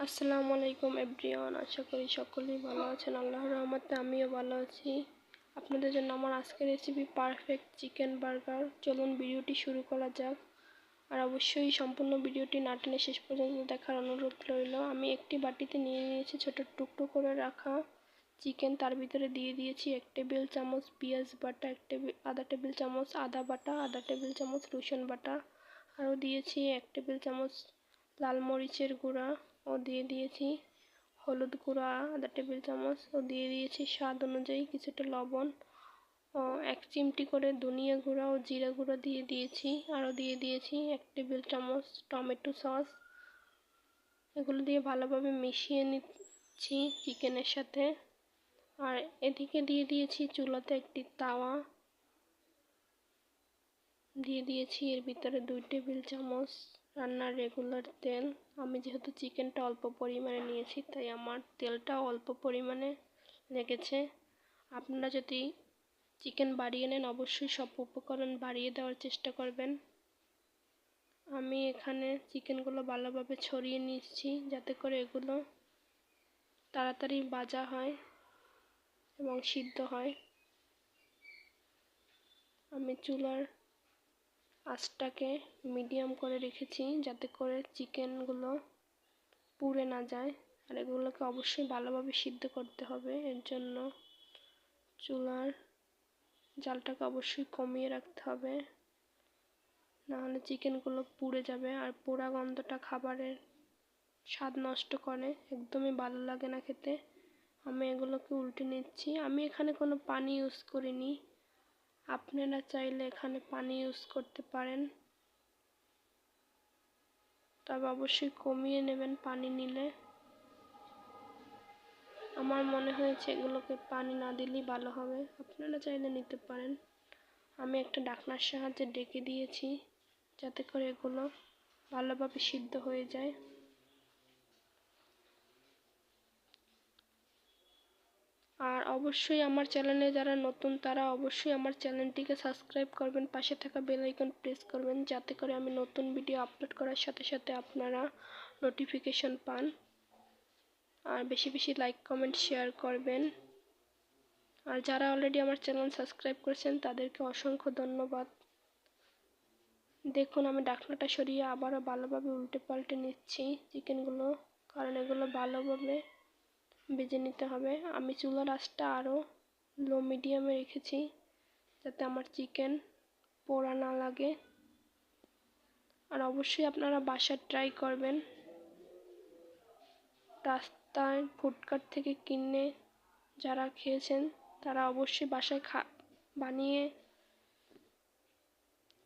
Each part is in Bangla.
আসসালামু আলাইকুম এভরিওয়ান, আশা করি সকলেই ভালো আছেন। আল্লাহর রহমতে আমিও ভালো আছি। আপনাদের জন্য আমার আজকের রেসিপি পারফেক্ট চিকেন বার্গার চলুন ভিডিওটি শুরু করা যাক। আর অবশ্যই সম্পূর্ণ ভিডিওটি না শেষ পর্যন্ত দেখার অনুরোধ রইল। আমি একটি বাটিতে নিয়ে নিয়েছি ছোট টুকরো করে রাখা চিকেন তার ভিতরে দিয়ে দিয়েছি এক টেবিল চামচ পেঁয়াজ বাটা, এক টেবিল, আধা টেবিল চামচ আদা বাটা, আধা টেবিল চামচ রসুন বাটা। আরও দিয়েছি এক টেবিল চামচ লাল মরিচের গুঁড়া। ও দিয়ে দিয়েছি হলুদ গুঁড়া আধা টেবিল চামচ, ও দিয়ে দিয়েছি স্বাদ অনুযায়ী কিছুটা লবণ, ও এক চিমটি করে ধনিয়া গুঁড়া ও জিরা গুঁড়া দিয়ে দিয়েছি, আরও দিয়ে দিয়েছি এক টেবিল চামচ টমেটো সস। এগুলো দিয়ে ভালোভাবে মিশিয়ে নিচ্ছি চিকেনের সাথে। আর এদিকে দিয়ে দিয়েছি চুলাতে একটি তাওয়া। দিয়ে দিয়েছি এর ভিতরে দুই টেবিল চামচ রান্নার রেগুলার তেল। আমি যেহেতু চিকেনটা অল্প পরিমাণে নিয়েছি, তাই আমার তেলটা অল্প পরিমাণে লেগেছে। আপনারা যদি চিকেন বাড়িয়ে নেন, অবশ্যই সব উপকরণ বাড়িয়ে দেওয়ার চেষ্টা করবেন। আমি এখানে চিকেনগুলো ভালোভাবে ছড়িয়ে নিচ্ছি, যাতে করে এগুলো তাড়াতাড়ি বাজা হয় এবং সিদ্ধ হয়। আমি চুলার আঁচটাকে মিডিয়াম করে রেখেছি যাতে করে চিকেনগুলো পুড়ে না যায়। আর এগুলোকে অবশ্যই ভালোভাবে সিদ্ধ করতে হবে। এর জন্য চুলার জালটাকে অবশ্যই কমিয়ে রাখতে হবে। নাহলে চিকেনগুলো পুড়ে যাবে। আর পোড়া গন্ধটা খাবারের স্বাদ নষ্ট করে। একদমই ভালো লাগে না খেতে। আমি এগুলোকে উল্টে নিচ্ছি। আমি এখানে কোনো পানি ইউজ করিনি। আপনারা চাইলে এখানে পানি ইউজ করতে পারেন। তবে অবশ্যই কমিয়ে নেবেন পানি নিলে। আমার মনে হয়েছে এগুলোকে পানি না দিলেই ভালো হবে। আপনারা চাইলে নিতে পারেন। আমি একটা ডাকনার সাহায্যে ডেকে দিয়েছি যাতে করে এগুলো ভালোভাবে সিদ্ধ হয়ে যায়। আর অবশ্যই আমার চ্যানেলে যারা নতুন, তারা অবশ্যই আমার চ্যানেলটিকে সাবস্ক্রাইব করবেন, পাশে থাকা বেল আইকন প্রেস করবেন, যাতে করে আমি নতুন ভিডিও আপলোড করার সাথে সাথে আপনারা নোটিফিকেশন পান। আর বেশি বেশি লাইক কমেন্ট শেয়ার করবেন। আর যারা অলরেডি আমার চ্যানেল সাবস্ক্রাইব করেছেন, তাদেরকে অসংখ্য ধন্যবাদ। দেখুন, আমি ডাকনাটা সরিয়ে আবারও ভালোভাবে উল্টে পাল্টে নিচ্ছি, চিকেনগুলো, কারণ এগুলো ভালোভাবে ভেজে নিতে হবে। আমি চুলার আঁচটা আরও লো মিডিয়ামে রেখেছি যাতে আমার চিকেন পোড়া না লাগে। আর অবশ্যই আপনারা বাসায় ট্রাই করবেন। রাস্তায় ফুডকার্ট থেকে কিনে যারা খেয়েছেন, তারা অবশ্যই বাসায় খা, বানিয়ে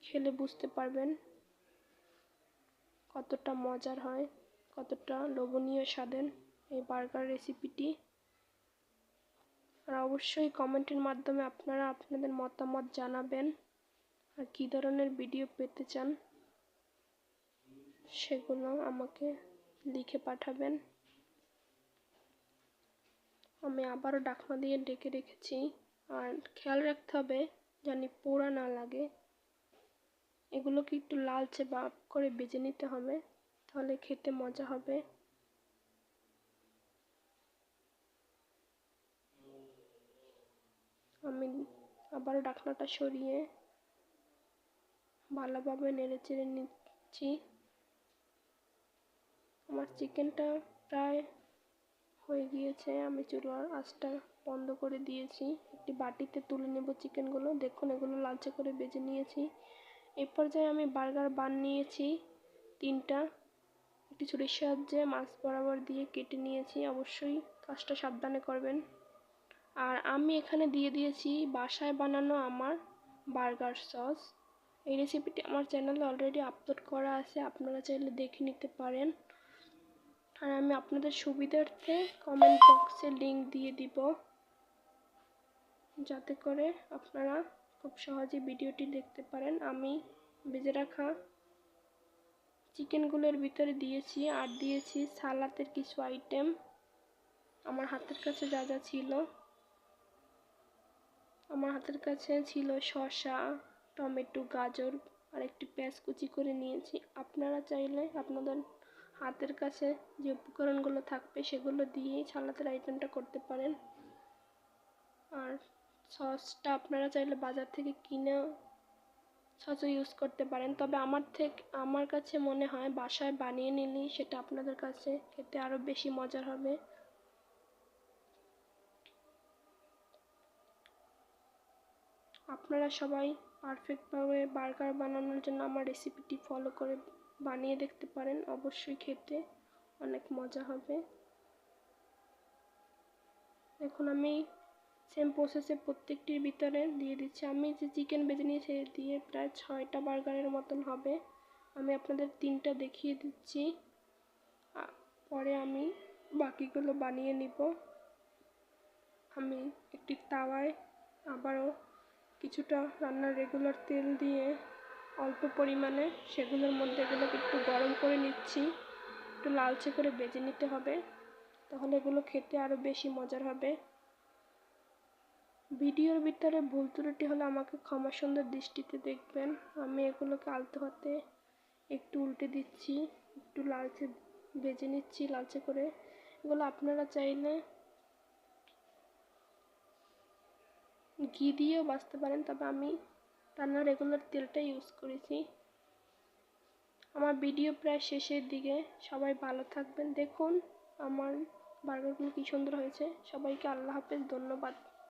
খেলে বুঝতে পারবেন কতটা মজার হয়, কতটা লোভনীয় স্বাদের। এই বার্গার রেসিপিটি। আর অবশ্যই কমেন্টের মাধ্যমে আপনারা আপনাদের মতামত জানাবেন। আর কী ধরনের ভিডিও পেতে চান, সেগুলো আমাকে লিখে পাঠাবেন। আমি আবারও ডাকনা দিয়ে ডেকে রেখেছি। আর খেয়াল রাখতে হবে জানি পোড়া না লাগে। এগুলোকে একটু লালচে বাপ করে বেজে নিতে হবে, তাহলে খেতে মজা হবে। আমি আবার ডাকনাটা সরিয়ে ভালোভাবে নেড়ে চেড়ে নিচ্ছি। আমার চিকেনটা প্রায় হয়ে গিয়েছে, আমি চুলার আঁচটা বন্ধ করে দিয়েছি। একটি বাটিতে তুলে নেব চিকেনগুলো। দেখুন, এগুলো লালচে করে বেজে নিয়েছি। এই পর্যায়ে আমি বার্গার বান নিয়েছি তিনটা। একটি ছুরির সাহায্যে মাছ বরাবর দিয়ে কেটে নিয়েছি। অবশ্যই কাজটা সাবধানে করবেন। আর আমি এখানে দিয়ে দিয়েছি বাসায় বানানো আমার বার্গার সস। এই রেসিপিটি আমার চ্যানেলে অলরেডি আপলোড করা আছে, আপনারা চাইলে দেখে নিতে পারেন। আর আমি আপনাদের সুবিধার্থে কমেন্ট বক্সে লিঙ্ক দিয়ে দিব, যাতে করে আপনারা খুব সহজে ভিডিওটি দেখতে পারেন। আমি বেজে রাখা চিকেনগুলোর ভিতরে দিয়েছি আর দিয়েছি সালাতের কিছু আইটেম আমার হাতের কাছে যা যা ছিল। আমার হাতের কাছে ছিল শসা, টমেটো, গাজর আর একটি পেঁয়াজ কুচি করে নিয়েছি। আপনারা চাইলে আপনাদের হাতের কাছে যে উপকরণগুলো থাকবে সেগুলো দিয়েই সালাদের আইটেমটা করতে পারেন। আর সসটা আপনারা চাইলে বাজার থেকে কিনেও সসও ইউজ করতে পারেন। তবে আমার থেকে, আমার কাছে মনে হয় বাসায় বানিয়ে নিলেই সেটা আপনাদের কাছে খেতে আরও বেশি মজার হবে। আপনারা সবাই পারফেক্টভাবে বার্গার বানানোর জন্য আমার রেসিপিটি ফলো করে বানিয়ে দেখতে পারেন। অবশ্যই খেতে অনেক মজা হবে। এখন আমি সেম প্রসেসে প্রত্যেকটির ভিতরে দিয়ে দিচ্ছি। আমি যে চিকেন বেজে নিয়েছি দিয়ে প্রায় ছয়টা বার্গারের মতন হবে। আমি আপনাদের তিনটা দেখিয়ে দিচ্ছি। পরে আমি বাকিগুলো বানিয়ে নিব। আমি একটি তাওয়ায় আবারও কিছুটা রান্নার রেগুলার তেল দিয়ে অল্প পরিমাণে সেগুলোর মধ্যে এগুলোকে একটু গরম করে নিচ্ছি। একটু লালচে করে বেজে নিতে হবে। তাহলে এগুলো খেতে আরও বেশি মজার হবে। ভিডিওর ভিতরে ভুল ত্রুটি হলে আমাকে ক্ষমা সুন্দর দৃষ্টিতে দেখবেন। আমি এগুলোকে আলতো হাতে একটু উল্টে দিচ্ছি, একটু লালচে ভেজে নিচ্ছি, লালচে করে। এগুলো আপনারা চাইলে ঘি দিয়েও বাঁচতে পারেন, তবে আমি রান্নার রেগুলার তেলটা ইউজ করেছি। আমার ভিডিও প্রায় শেষের দিকে। সবাই ভালো থাকবেন। দেখুন আমার বার্গারগুলো কী সুন্দর হয়েছে। সবাইকে আল্লাহ হাফেজ, ধন্যবাদ।